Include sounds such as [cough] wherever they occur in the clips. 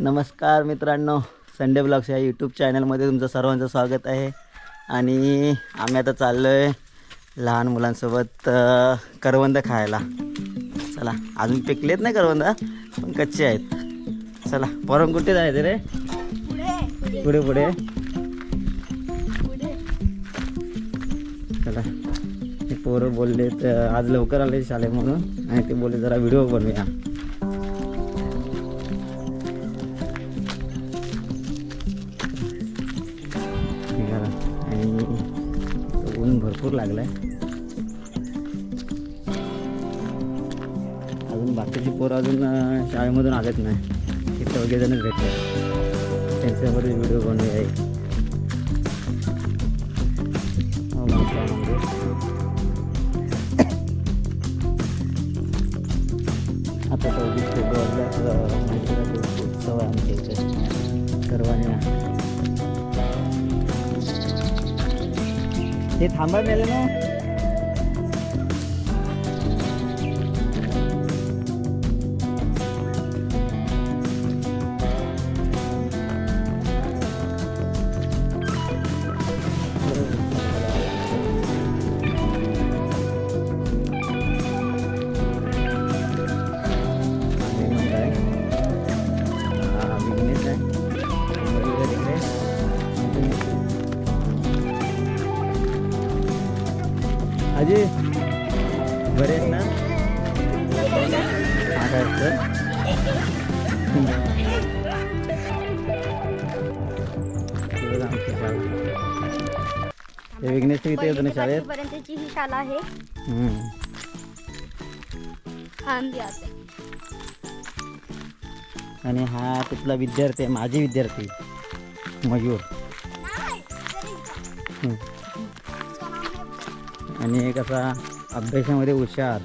नमस्कार मित्रांनो Sunday blogs या यूट्यूब चॅनलमध्ये तुमचं सर्वांचं स्वागत आहे. आणि आम्ही आता चाललो आहे लहान मुलांसोबत करवंद खायला. चला अजून पिकलेत नाही करवंद? पण कच्चे आहेत. चला परम कुठे जायचं रे? पुढे पुढे. चला हे पोरं बोलले तर आज लवकर आले शाळे म्हणून आणि ते बोलले जरा व्हिडिओ बनवूया. भरपूर लागलाय. अजून बाकीची पोरं अजून शाळेमधून आलेत नाही. तिथं वगैरे जणच भेटतात. त्यांच्यावर व्हिडिओ बनवूया हे थांबा मेले ना अजय बरे आहेत ना हा? हे. हे विघ्नेश इथे येतो ना शाळेत पर्यंतची ही शाळा आहे. हा आणि हा तिथला विद्यार्थी आहे माझे विद्यार्थी मयूर हम्म. आणि एक असा अभ्यासामध्ये हुशार.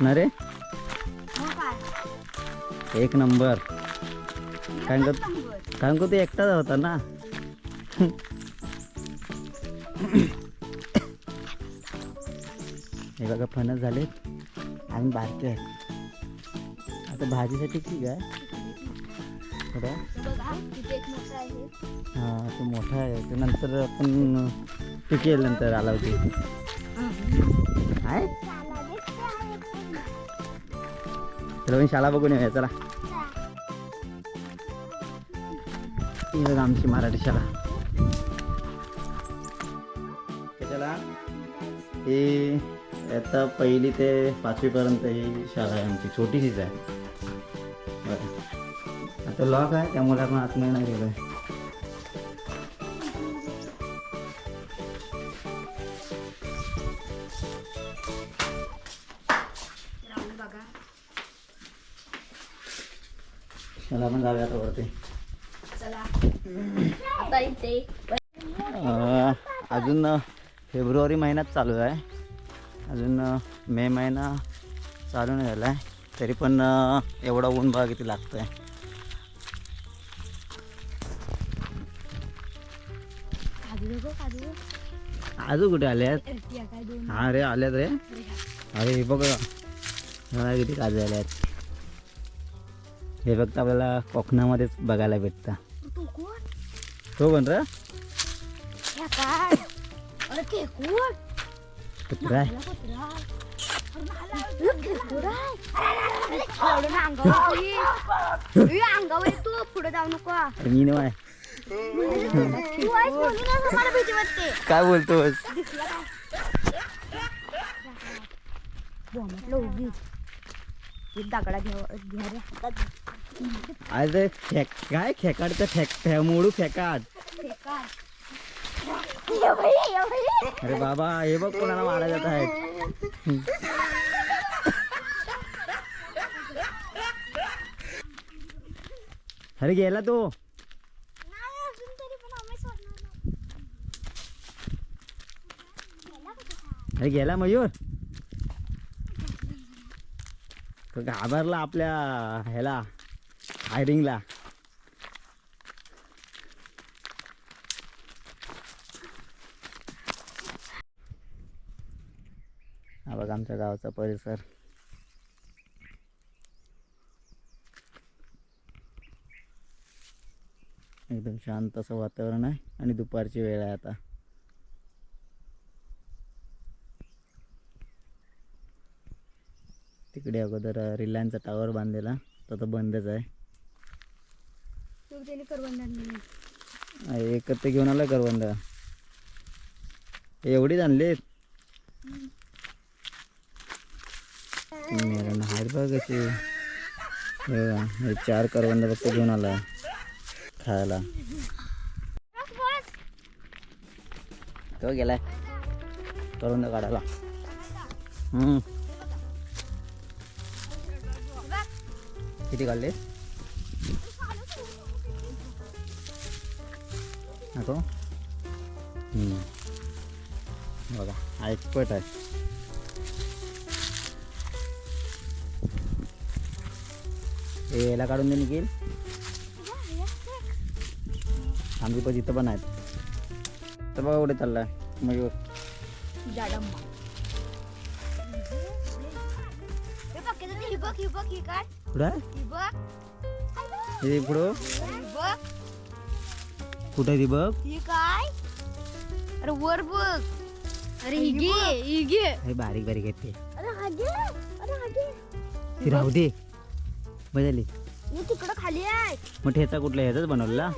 ना रे? एक नंबर. कारण का कारण का तू एकटाच होता ना? हे बघा फणस झाले आणि बारके आहेत. आता भाजीसाठी ठीक आहे. तिथे एक मोठा आहे हा तो मोठा आहे. ते नंतर आपण पिकेल नंतर आला होती आहे? चला मी शाळा बघून येऊया चला. आमची मराठी शाळा. कशाला ही आता पहिली ते पाचवीपर्यंत ही शाळा आहे आमची. छोटीशीच आहे. आता लॉक आहे त्यामुळे आपण आतमध्ये नाही गेलो आहे चला आपण जाऊया आता वरती. आता इथे. अजून फेब्रुवारी महिन्यात चालू आहे. अजून मे महिना चालू नाही झाला आहे तरी पण एवढा ऊन बघा किती लागतो आहे अजून कुठे आले आहेत या काय दोन हा रे आल्यात रे अरे हे बघ मला किती काजू आले आहेत हे फक्त आपल्याला कोकणामध्येच बघायला भेटतं तू कोण रे कुत्रा आहे अंगावर तू पुढे जाऊ नको मी नाही काय बोलतोस? दगडा घ्या अरे खेक काय खेकाडचं फेक फे मोडू फेकाड अरे बाबा हे बघ कोणाला मारा जात आहेत. अरे गेला तो नाही अजून तरी पण आम्ही सोडणार नाही. गेला कुठे हा? अरे गेला मयूर? तो घाबरला आपल्या ह्याला हायरिंगला हा बघा आमच्या गावाचा परिसर. एकदम शांत असं वातावरण आहे आणि दुपारची वेळ आहे आता. तिकडे अगोदर रिलायन्सचा टावर बांधलेला. तो तर बंदच आहे. ते घेऊन आला करवंद. एवढीच आणलीत मेरा आहेत बघ कशी हे चार करवंद फक्त घेऊन आला खायला. तो गेलाय. करवंद काढायला. किती काढले नको? बघा हा एक्सपर्ट आहे. हे याला काढून दे निघेल आमची पण इथं पण आहेत. तर बघा कुठे चाललाय मयूर. जाडम्मा ही पुढं ही बघ कुठं आहे ती बघ? ही काय? अरे वर बघ. अरे ही घे ही घे हे बारीक बारीक आहेत ते. अरे हा घे अरे हा घे. ती राहू दे. बजाली मी तिकडं खाली आहे. मग ठेचा कुठला ह्याचाच बनवला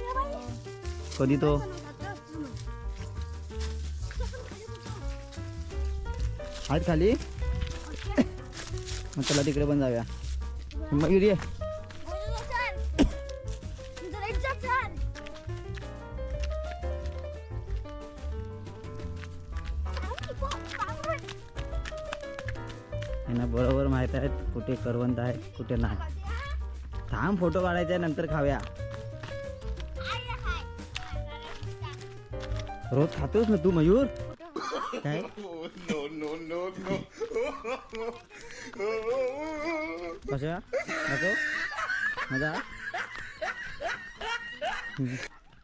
कधी तो? आहेत खाली? मग चला तिकडे पण जाऊया. मयूर ये यांना बरोबर माहीत आहेत कुठे करवंत आहेत कुठे नाही थांब फोटो काढायचा आहे नंतर खाऊया रोज खातोस ना तू मयूर काय कशा? नको? मजा?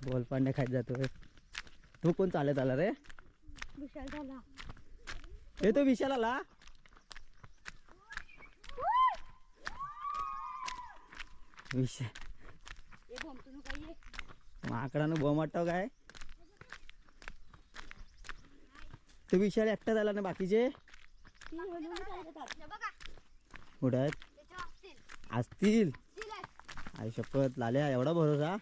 बोल पांड्या खात जातोय तू. कोण चालत आला रे? विशाल झाला. हे तो विशाल आला? विशाल. माकडानं बॉम्ब वाटतो काय? तो विशाल एकटा झाला ना बाकीचे ती हलवून चालतात. हे बघा कुठं आहेत? असतील. आई शपथ लाल्या एवढा भरोसा?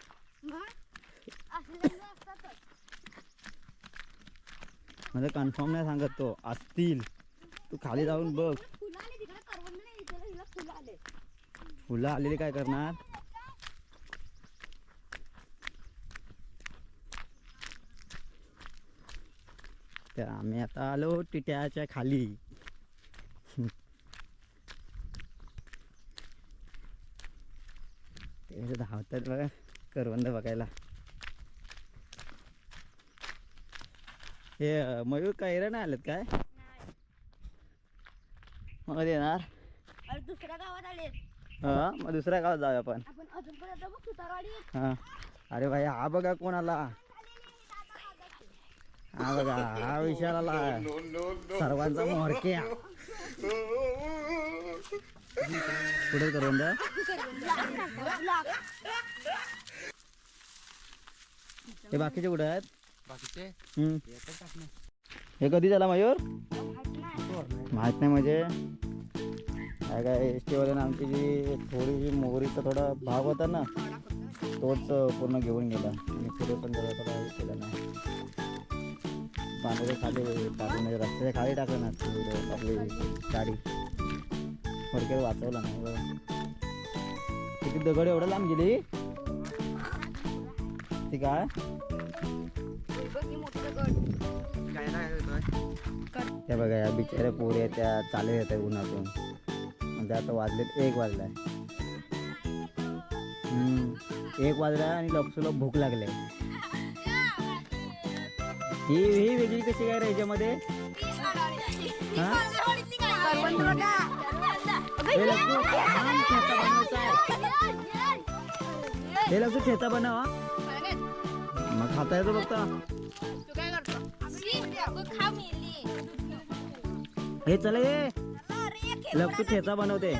म्हणजे कन्फर्म नाही सांगत तो. असतील. तू खाली जाऊन बघ. फुलं फुलं आलेली काय करणार? तर आम्ही आता आलो टिट्याच्या खाली. ते कसे धावतात बघा करवंद बघायला. हे मयूर काय नाही आलेत काय? मग येणार अरे दुसऱ्या गावात आले हा मग दुसऱ्या गावात जाऊया आपण. आपण अजून पण आता बघ सुतारवाडीत हा. अरे भाई हा बघा कोण आला हा बघा हा विशाल आला सर्वांचा मोहरक्या [laughs] द्या. हे बाकीचे कुठे आहेत? बाकीचे. हे कधी झाला मयूर? माहीत नाही म्हणजे. काय काय एस टीवाल्यानं आमची जी थोडीशी मोहरीचा थोडा भाग होता ना तोच पूर्ण घेऊन गेला. आणि पुढे पण जरा थोडा केलं नाही. पाण्याच्या खाली टाकून म्हणजे रस्त्याच्या खाली टाकलं ना थोडं आपली गाडी. थोडक्यात वाचवलं नाही बघा. किती दगड एवढं लांब गेली. ती काय? बघ ही मोठं गड काय नाही त्या बघा या बिचाऱ्या पोरी आहेत त्या चालत येत आहे उन्हातून. म्हणजे आता वाजलेत एक वाजलाय. एक वाजलाय आणि लपसुलप भूक लागले. ही ही वेगळी कशी काय याच्यामध्ये हा? हे लपसू, ठेचा हे बनव मग खाता येतो बघता हे चला. ये लपसू ठेचा बनवते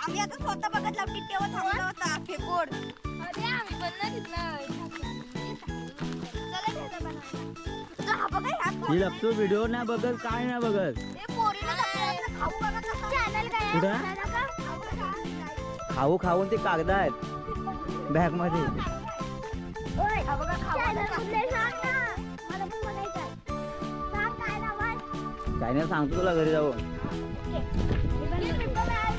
आम्ही आता स्वतः बघत तेव्हा थांबला होता फेकोड ही लपतो व्हिडिओ नाही बघत काय नाही बघत. कुठं? खाऊ खाऊन ते कागद आहेत. बॅगमध्ये हा काय नाही सांगतो तुला घरी जाऊन. हे आहे.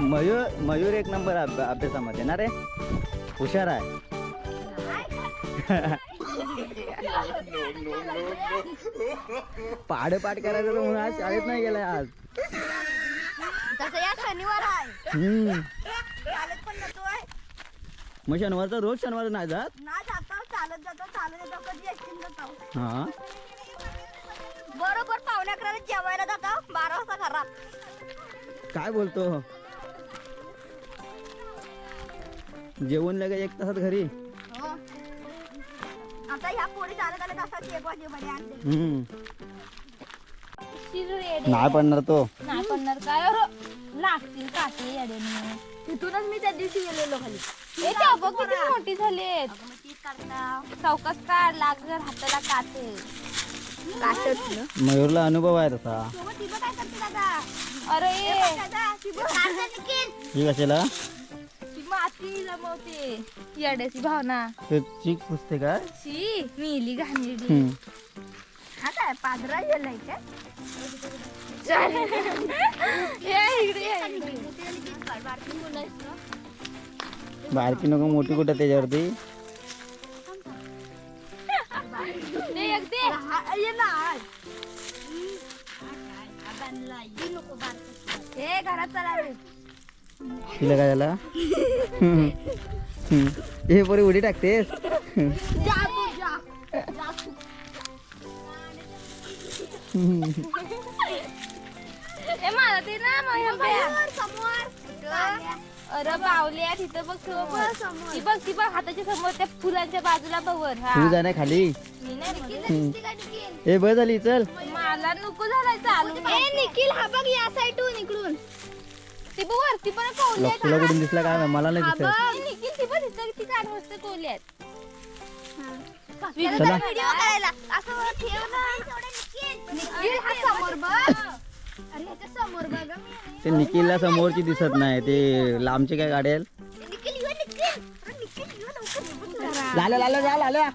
मयूर मयूर एक नंबर अभ- अभ्यासामध्ये ना रे? हुशार आहे. पाड पाठ करायचं तर म्हणून आज शाळेत नाही गेलाय आज. तसं या शनिवार आहे. हम्म. चालत पण जातोय मग शनिवारचा रोज शनिवार नाही जात? ना जातो चालत जातो चालत जातो कधी एसटीन जातो हा. बरोबर पावणे अकराला जेवायला जातो बारा वाजता घरात. काय बोलतो? जेवण लगेच एक तासात घरी? हो. आता ह्या पोरी चालत आल्या तासाची एक वाजेमध्ये आणते. हम्म. नाही पडणार तो. नाही पडणार काय? अरे लागतील काटे तिथूनच मी त्या दिवशी गेलेलो खाली. ए ते अगं किती मोठी झालेत. चौकस काढ लाग जर हाताला काटे काटत मयूरला अनुभव आहे तसा. अरे. ही कशाला? माती याड्याची भावना. ते चीक पुसते का शी मिली घाणेरडी. हम्म. हा काय पादरा गेलाय काय? ये इकडे ये इकडे. बारकी नको मोठी कुठं त्याच्यावरती? एक दे. ए घरात चला. रे तिला काय झाला? हे पोरी उडी टाकतेस? जा तू जा जा तू. ए मला ते ना मग समोर समोर अरे बावल्या तिथं बघ समोर ती बघ ती बघ हाताच्या समोर त्या फुलांच्या बाजूला बघ हा. तू जा ना खाली. ए बस झाली चल. मला नको झालाय चालू. ए निखिल हा बघ या साईडून इकडून. ती बघ वरती पण कोवली आहेत तुला कुठून दिसला काय माहीत, मला नाही दिसत. निखिल ती पण दिसत ती कान मस्त कोवली आहेत. चला. व्हिडिओ करायला असं वर ठेव ना. निखिल हा समोर बघ. अरे ह्याच्या समोर बघ मी ते निखिलला समोरची दिसत नाही ते लांबचे काय बघ जरा. लाल्या लाल्या जा लाल्या.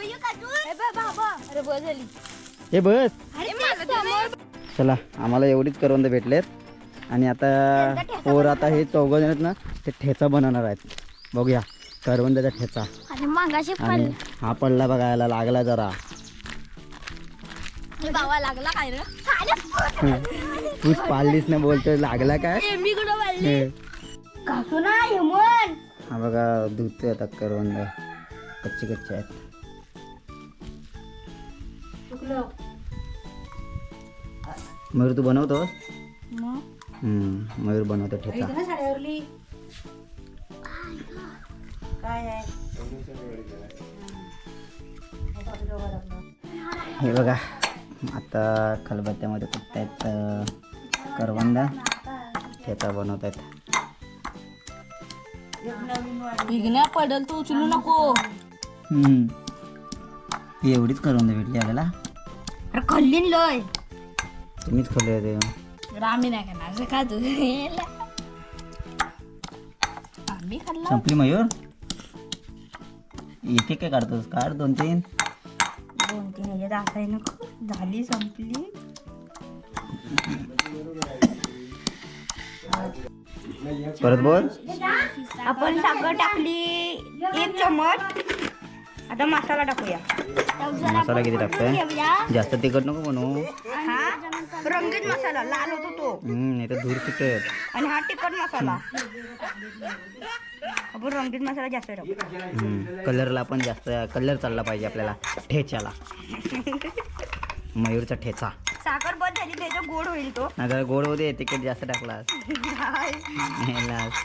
अरे बस झाली. हे बस ते. चला आम्हाला एवढीच करवंद भेटलेत. आणि आता पोर आता हे चौघ जण आहेत ना ते ठेचा बनवणार आहेत. बघूया करवंदाचा ठेचा. आणि मागाशी आणि हा पडला बघायला लागला जरा. बाबा लागला काय रे? तूच पाळलीस ना बोलतोय लागला काय? मी कुठं हे. घासू ना हेमन हा बघा धुतोय आता करवंद. कच्चे कच्चे आहेत. मयूर तू बनवतो हम्म, मयूर बनवतो ठेचा हे बघा आता खलबत्त्यामध्ये कुठतायत करवंदा? ठेचा बनवत आहेत विघ्न्या पडल तू उचलू नको. हम्म. एवढीच करवंद भेटली आपल्याला? अरे खल्लीन लय. तुम्हीच खोले होते. आम्ही नाही खाणार. असं का तू आम्ही खाल्ला संपली मयूर? एक एक काय काढतोस? काढ दोन तीन. दोन तीन. ह्याच्यात असाय नको. झाली संपली. परत बोल. आपण साखर टाकली एक चमच. आता मसाला टाकूया. मसाला किती टाकतोय? जास्त तिखट नको बनवू. हा? रंगीत मसाला लाल होतो तो. नाही तर धूर सुटेल आणि हा तिखट मसाला. आपण रंगीत मसाला जास्त टाकू. कलरला पण जास्त कलर चालला पाहिजे आपल्याला ठेच्याला. मयूरचा ठेचा. साखर बंद झाली त्याचा गोड होईल तो. अगर गोड होते तिखट जास्त टाकलास. मेलास.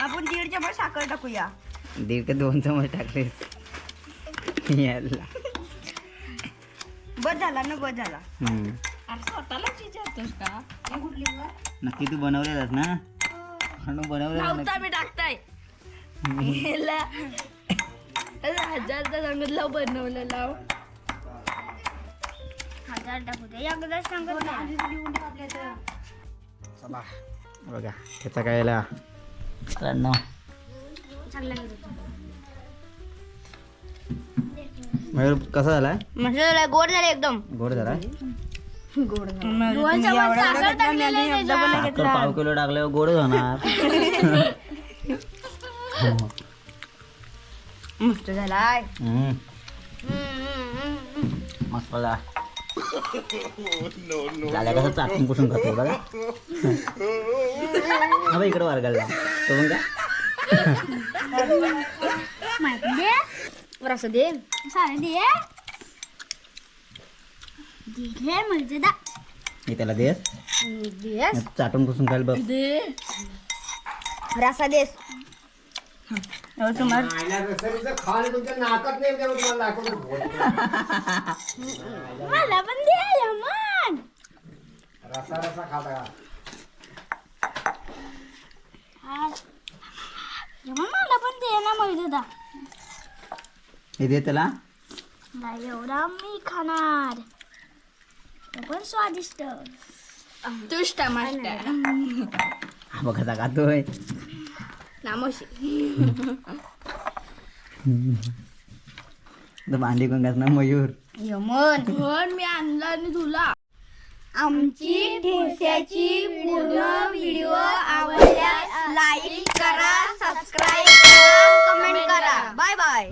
आपण दीड चमच साखर टाकूया. दीड ते दोन चमच टाकलेस. याला बस झाला ना बस झाला. हम्म. नक्की तू बनवलेलास ना? म्हणून बनवलेला. मी टाकताय. याला हजारचा सांगितलं बनवलं लाव हजार टाकू दे. एकदा सांगत चला. बघा त्याचा काय याला? मयूर कसा झाला मसाला गोड झाले एकदम. गोड झाला साखर टाकलेलं साखर पाव किलो टाकल्यावर गोड होणार. [laughs] मस्त झालाय. हम्म. मस्त झाला झाल्या कसं चाटून पुसून खातो बघा. हा बघ इकडे वर्गाला तो [laughs] मग काय दे दे सारे दे दिले म्हणजे दा मी त्याला देस देस चाटून पुसून खायला बघ दे रसा देस तुम्हाला मला पण दे यमन यमन मला पण दे ना मैदा हे दे त्याला. नाही एवढा मी खाणार. तो पण स्वादिष्ट तुष टमाटर हा बघ कसा खातोय. नामोशी तो भांडी कोण घासणार मयूर? यमन पण मी आणला आणि तुला. आमची ठेस्याची पूर्ण व्हिडिओ आवडल्यास लाईक करा सबस्क्राईब करा कमेंट करा. Bye bye.